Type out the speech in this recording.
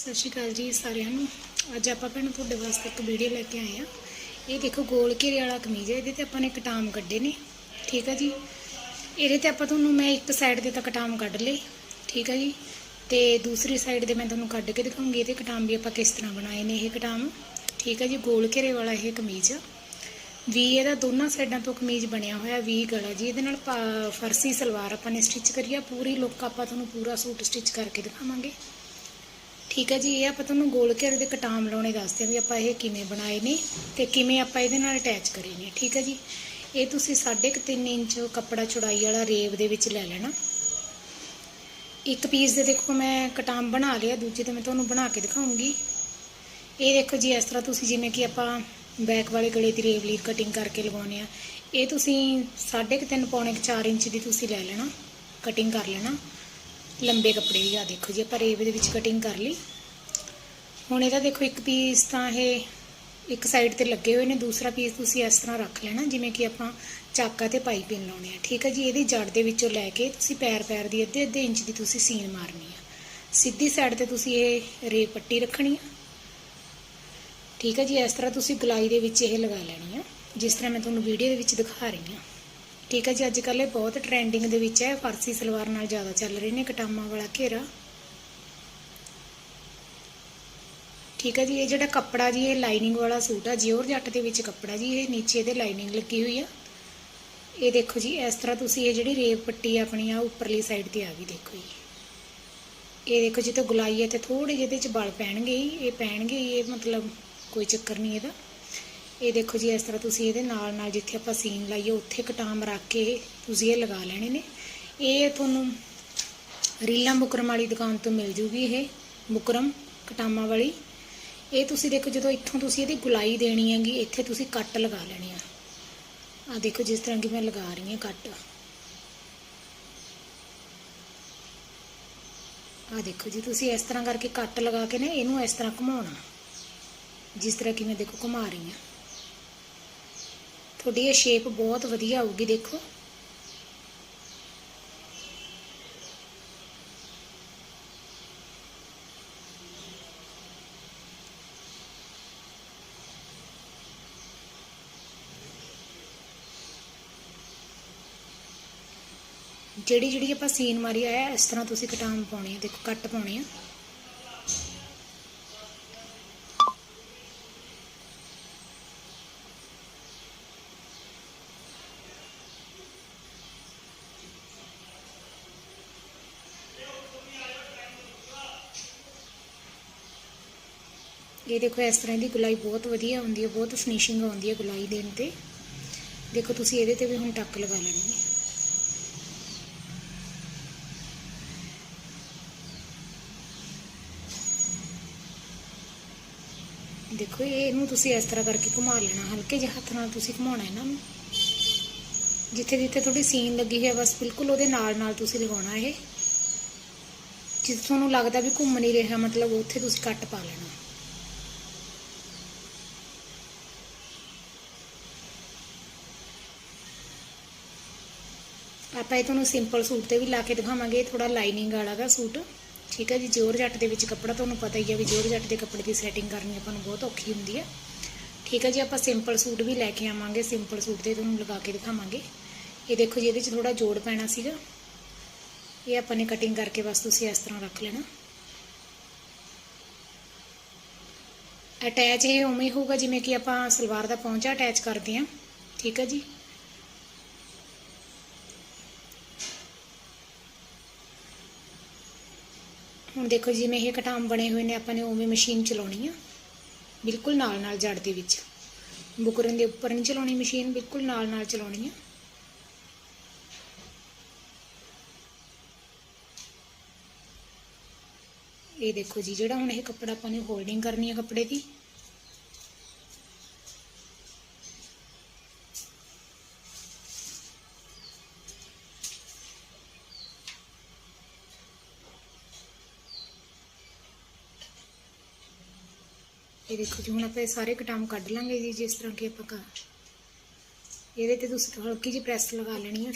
ਸਤਿ ਸ਼੍ਰੀ ਅਕਾਲ ਜੀ ਸਾਰਿਆਂ ਨੂੰ। ਅੱਜ ਆਪਾਂ ਭੈਣਾਂ ਤੁਹਾਡੇ ਵਾਸਤੇ ਇੱਕ ਵੀਡੀਓ ਲੈ ਕੇ ਆਏ ਆ ਇਹ ਦੇਖੋ ਗੋਲ ਘੇਰੇ ਵਾਲਾ ਕਮੀਜ਼ ਹੈ, ਇਹਦੇ ਤੇ ਆਪਾਂ ਨੇ ਕਟਾਮ ਕੱਢੇ ਨੇ। ਠੀਕ ਹੈ ਜੀ? ਇਹਦੇ ਤੇ ਆਪਾਂ ਤੁਹਾਨੂੰ ਮੈਂ ਇੱਕ ਸਾਈਡ ਦੇ ਤਾਂ ਕਟਾਮ ਕੱਢ ਲਏ। ਠੀਕ ਆ ਜੀ? ਤੇ ਦੂਸਰੀ ਸਾਈਡ ਦੇ ਮੈਂ ਤੁਹਾਨੂੰ ਕੱਢ ਕੇ ਦਿਖਾਉਂਗੀ, ਇਹਦੇ ਕਟਾਮ ਵੀ ਆਪਾਂ ਕਿਸ ਤਰ੍ਹਾਂ ਬਣਾਏ ਨੇ ਇਹ ਕਟਾਮ ਠੀਕ ਹੈ ਜੀ? ਗੋਲ ਘੇਰੇ ਵਾਲਾ ਇਹ ਕਮੀਜ਼ ਆ। ਵੀ ਇਹਦਾ ਦੋਨਾਂ ਸਾਈਡਾਂ ਤੋਂ ਕਮੀਜ਼ ਬਣਿਆ ਹੋਇਆ ਵੀ ਗਲਾ ਜੀ। ਇਹਦੇ ਨਾਲ ਪਾ- ਫਰਸੀ ਸਲਵਾਰ ਆਪਾਂ ਨੇ ਸਟਿਚ ਕਰੀ ਆ। ਪੂਰੀ ਲੁੱਕ ਆਪਾਂ ਤੁਹਾਨੂੰ ਪੂਰਾ ਸੂਟ ਸਟਿਚ ਕਰਕੇ ਦਿਖਾਵਾਂਗੇ। ਠੀਕ ਹੈ ਜੀ, ਇਹ ਆਪਾਂ ਤੁਹਾਨੂੰ ਗੋਲ ਘੇਰੇ ਦੇ ਕਟਾਮ ਲਾਉਣੇ ਦੱਸਦੇ ਹਾਂ ਵੀ ਆਪਾਂ ਇਹ ਕਿਵੇਂ ਬਣਾਏ ਨੇ ਤੇ ਕਿਵੇਂ ਆਪਾਂ ਇਹਦੇ ਨਾਲ ਅਟੈਚ ਕਰੇ ਨੇ, ਠੀਕ ਹੈ ਜੀ। ਇਹ ਤੁਸੀਂ 3.5 ਇੰਚ ਕੱਪੜਾ ਚੌੜਾਈ ਵਾਲਾ ਰੇਵ ਦੇ ਵਿੱਚ ਲੈ ਲੈਣਾ। ਇੱਕ ਪੀਸ ਦੇ ਦੇਖੋ ਮੈਂ ਕਟਾਮ ਬਣਾ ਲਿਆ, ਦੂਜੇ ਤੇ ਮੈਂ ਤੁਹਾਨੂੰ ਬਣਾ ਕੇ ਦਿਖਾਉਂਗੀ। ਇਹ ਦੇਖੋ ਜੀ, ਇਸ ਤਰ੍ਹਾਂ ਤੁਸੀਂ ਜਿਵੇਂ ਕਿ ਆਪਾਂ ਬੈਕ ਵਾਲੇ ਗਲੇ ਦੀ ਰੇਵ ਲਈ ਕਟਿੰਗ ਕਰਕੇ ਲਗਾਉਣੇ ਆ ਇਹ ਤੁਸੀਂ 3.5 ਪੌਣੇ 4 ਇੰਚ ਦੀ ਤੁਸੀਂ ਲੈ ਲੈਣਾ, ਕਟਿੰਗ ਕਰ ਲੈਣਾ। ਲੰਬੇ ਕੱਪੜੇ ਦੀ ਆ, ਦੇਖੋ ਜੀ, ਆਪਾਂ ਰੇਵ ਦੇ ਵਿੱਚ ਕਟਿੰਗ ਕਰ ਲਈ। ਹੁਣ ਇਹਦਾ ਦੇਖੋ ਇੱਕ ਪੀਸ ਤਾਂ ਇਹ ਇੱਕ ਸਾਈਡ ਤੇ ਲੱਗੇ ਹੋਏ ਨੇ, ਦੂਸਰਾ ਪੀਸ ਤੁਸੀਂ ਇਸ ਤਰ੍ਹਾਂ ਰੱਖ ਲੈਣਾ, ਜਿਵੇਂ ਕਿ ਆਪਾਂ ਚਾਕਾ ਤੇ ਪਾਈਪਿੰਗ ਲਾਉਣੇ ਆ, ਠੀਕ ਹੈ ਜੀ? ਇਹਦੀ ਜੜ ਦੇ ਵਿੱਚੋਂ ਲੈ ਕੇ ਤੁਸੀਂ ਪੈਰ ਪੈਰ ਦੀ ਅੱਧੇ ਅੱਧੇ ਇੰਚ ਦੀ ਤੁਸੀਂ ਸੀਨ ਮਾਰਨੀ ਆ। ਸਿੱਧੀ ਸਾਈਡ ਤੇ ਤੁਸੀਂ ਇਹ ਰੇਵ ਪੱਟੀ ਰੱਖਣੀ ਆ। ਠੀਕ ਹੈ ਜੀ? ਇਸ ਤਰ੍ਹਾਂ ਤੁਸੀਂ ਗਲਾਈ ਦੇ ਵਿੱਚ ਇਹ ਲਗਾ ਲੈਣੀ ਆ, ਜਿਸ ਤਰ੍ਹਾਂ ਮੈਂ ਤੁਹਾਨੂੰ ਵੀਡੀਓ ਦੇ ਵਿੱਚ ਦਿਖਾ ਰਹੀ ਹਾਂ ਠੀਕ ਹੈ ਜੀ ਅੱਜ ਕੱਲ੍ਹ ਇਹ ਬਹੁਤ ਟ੍ਰੈਂਡਿੰਗ ਦੇ ਵਿੱਚ ਹੈ, ਫਾਰਸੀ ਸਲਵਾਰ ਨਾਲ ਜ਼ਿਆਦਾ ਚੱਲ ਰਹੇ ਨੇ ਕਟਾਮਾ ਵਾਲਾ ਘੇਰਾ। ਠੀਕ ਹੈ ਜੀ, ਇਹ ਜਿਹੜਾ ਕੱਪੜਾ ਜੀ, ਇਹ ਲਾਈਨਿੰਗ ਵਾਲਾ ਸੂਟ ਆ, ਜਿਓਰ ਜੱਟ ਦੇ ਵਿੱਚ ਕੱਪੜਾ ਜੀ, ਇਹ ਨੀਚੇ ਇਹਦੇ ਲਾਈਨਿੰਗ ਲੱਗੀ ਹੋਈ ਆ। ਇਹ ਦੇਖੋ ਜੀ, ਇਸ ਤਰ੍ਹਾਂ ਤੁਸੀਂ ਇਹ ਜਿਹੜੀ ਰੇਵ ਪੱਟੀ ਆਪਣੀ ਆ, ਉੱਪਰਲੀ ਸਾਈਡ ਤੇ ਆ ਗਈ, ਦੇਖੋ ਜੀ। ਇਹ ਦੇਖੋ ਜੀ ਜਿੱਥੇ ਗੁਲਾਈ ਹੈ ਤੇ ਥੋੜੇ ਜਿਹੇ ਇਹਦੇ ਚ ਬਲ ਪੈਣਗੇ ਹੀ, ਇਹ ਪੈਣਗੇ ਇਹ ਮਤਲਬ ਕੋਈ ਚੱਕਰ ਨਹੀਂ ਇਹਦਾ। ਇਹ ਦੇਖੋ ਜੀ, ਇਸ ਤਰ੍ਹਾਂ ਤੁਸੀਂ ਇਹਦੇ ਨਾਲ ਨਾਲ ਜਿੱਥੇ ਆਪਾਂ ਸੀਨ ਲਾਈਏ, ਉੱਥੇ ਕਟਾਮ ਰੱਖ ਕੇ ਤੁਸੀਂ ਇਹ ਲਗਾ ਲੈਣੇ ਨੇ। ਇਹ ਤੁਹਾਨੂੰ ਰੀਲਾਂ ਬੁਕਰਮ ਵਾਲੀ ਦੁਕਾਨ ਤੋਂ ਮਿਲ ਜੂਗੀ ਇਹ ਬੁਕਰਮ ਕਟਾਮਾ ਵਾਲੀ। ਇਹ ਤੁਸੀਂ ਦੇਖੋ, ਜਦੋਂ ਇੱਥੋਂ ਤੁਸੀਂ ਇਹਦੀ ਗੁਲਾਈ ਦੇਣੀ ਹੈਗੀ, ਇੱਥੇ ਤੁਸੀਂ ਕੱਟ ਲਗਾ ਲੈਣੀ ਆ। ਆ ਦੇਖੋ, ਜਿਸ ਤਰ੍ਹਾਂ ਕਿ ਮੈਂ ਲਗਾ ਰਹੀ ਹਾਂ ਕੱਟ। ਆ ਦੇਖੋ ਜੀ, ਤੁਸੀਂ ਇਸ ਤਰ੍ਹਾਂ ਕਰਕੇ ਕੱਟ ਲਗਾ ਕੇ ਨਾ ਇਹਨੂੰ ਇਸ ਤਰ੍ਹਾਂ ਘੁਮਾਉਣਾ। ਜਿਸ ਤਰ੍ਹਾਂ ਕਿ ਮੈਂ ਦੇਖੋ, ਘੁਮਾ ਰਹੀ ਹਾਂ। ਤੁਹਾਡੀ ਇਹ ਸ਼ੇਪ ਬਹੁਤ ਵਧੀਆ ਆਊਗੀ, ਦੇਖੋ। ਜਿਹੜੀ ਜਿਹੜੀ ਆਪਾਂ ਸੀਨ ਮਾਰੀ ਆ, ਇਸ ਤਰ੍ਹਾਂ ਤੁਸੀਂ ਕਟਾਮ ਪਾਉਣੀ ਹੈ ਦੇਖੋ, ਕੱਟ ਪਾਉਣੇ ਆ। ਇਹ ਦੇਖੋ ਇਸ ਤਰ੍ਹਾਂ ਦੀ ਗੁਲਾਈ ਬਹੁਤ ਵਧੀਆ ਹੁੰਦੀ ਹੈ, ਬਹੁਤ ਫਿਨਿਸ਼ਿੰਗ ਆਉਂਦੀ ਹੈ ਗੁਲਾਈ ਦੇਣ ਤੇ। ਦੇਖੋ ਤੁਸੀਂ ਇਹਦੇ ਤੇ ਵੀ ਹੁਣ ਟੱਕ ਲਗਾ ਲੈਣੀ ਹੈ। ਦੇਖੋ ਇਹ ਇਹਨੂੰ ਤੁਸੀਂ ਇਸ ਤਰ੍ਹਾਂ ਕਰਕੇ ਘੁਮਾ ਲੈਣਾ, ਹਲਕੇ ਜਿਹੇ ਹੱਥ ਨਾਲ ਤੁਸੀਂ ਘੁਮਾਉਣਾ ਇਹਨਾਂ ਨੂੰ। ਜਿੱਥੇ ਜਿੱਥੇ ਤੁਹਾਡੀ ਸੀਨ ਲੱਗੀ ਹੈ, ਬਸ ਬਿਲਕੁਲ ਉਹਦੇ ਨਾਲ ਨਾਲ ਤੁਸੀਂ ਲਗਾਉਣਾ ਇਹ। ਜਿੱਥੇ ਤੁਹਾਨੂੰ ਲੱਗਦਾ ਵੀ ਘੁੰਮ ਨਹੀਂ ਰਿਹਾ, ਮਤਲਬ ਉੱਥੇ ਤੁਸੀਂ ਕੱਟ ਪਾ ਲੈਣਾ। ਆਪਾਂ ਇਹ ਤੁਹਾਨੂੰ ਸਿੰਪਲ ਸੂਟ ਤੇ ਵੀ ਲਾ ਕੇ ਦਿਖਾਵਾਂਗੇ ਥੋੜਾ ਲਾਈਨਿੰਗ ਵਾਲਾ ਦਾ ਸੂਟ। ਠੀਕ ਹੈ ਜੀ, ਜੋਰ ਜੱਟ ਦੇ ਵਿੱਚ ਕੱਪੜਾ ਤੁਹਾਨੂੰ ਪਤਾ ਹੀ ਹੈ ਵੀ ਜੋਰ ਜੱਟ ਦੇ ਕੱਪੜੇ ਦੀ ਸੈਟਿੰਗ ਕਰਨੀ ਆਪਾਂ ਨੂੰ ਬਹੁਤ ਔਖੀ ਹੁੰਦੀ ਹੈ ਠੀਕ ਹੈ ਜੀ, ਆਪਾਂ ਸਿੰਪਲ ਸੂਟ ਵੀ ਲੈ ਕੇ ਆਵਾਂਗੇ ਸਿੰਪਲ ਸੂਟ ਤੇ ਤੁਹਾਨੂੰ ਲਗਾ ਕੇ ਦਿਖਾਵਾਂਗੇ। ਇਹ ਦੇਖੋ ਜੀ, ਇਹਦੇ 'ਚ ਥੋੜਾ ਜੋੜ ਪੈਣਾ ਸੀਗਾ। ਇਹ ਆਪਾਂ ਨੇ ਕਟਿੰਗ ਕਰਕੇ ਬਸ ਤੁਸੀਂ ਇਸ ਤਰ੍ਹਾਂ ਰੱਖ ਲੈਣਾ। ਅਟੈਚ ਇਹ ਉਵੇਂ ਹੀ ਹੋਊਗਾ, ਜਿਵੇਂ ਕਿ ਆਪਾਂ ਸਲਵਾਰ ਦਾ ਪੌਂਚਾ ਅਟੈਚ ਕਰਦੇ ਹਾਂ। ਠੀਕ ਹੈ ਜੀ। ਹੁਣ ਦੇਖੋ ਜਿਵੇਂ ਇਹ ਕਟਾਮ ਬਣੇ ਹੋਏ ਨੇ, ਆਪਾਂ ਨੇ ਉਵੇਂ ਮਸ਼ੀਨ ਚਲਾਉਣੀ ਆ। ਬਿਲਕੁਲ ਨਾਲ ਨਾਲ ਜੜ ਦੇ ਵਿੱਚ। ਬੁਕਰਨ ਦੇ ਉੱਪਰ ਨਹੀਂ ਚਲਾਉਣੀ ਮਸ਼ੀਨ, ਬਿਲਕੁਲ ਨਾਲ ਨਾਲ ਚਲਾਉਣੀ ਆ। ਇਹ ਦੇਖੋ ਜੀ, ਜਿਹੜਾ ਹੁਣ ਇਹ ਕੱਪੜਾ ਆਪਾਂ ਨੇ ਹੋਲਡਿੰਗ ਕਰਨੀ ਹੈ ਕੱਪੜੇ ਦੀ ਇਹ ਦੇਖੋ ਜੀ, ਹੁਣ ਆਪਾਂ ਇਹ ਸਾਰੇ ਕਟਾਮ ਕੱਢ ਲਾਂਗੇ ਜੀ, ਜਿਸ ਤਰ੍ਹਾਂ ਕਿ ਆਪਾਂ ਕਰ ਇਹਦੇ ਤੇ ਤੁਸੀਂ ਹਲਕੀ ਜਿਹੀ ਪ੍ਰੈਸ ਲਗਾ ਲੈਣੀ ਹੈ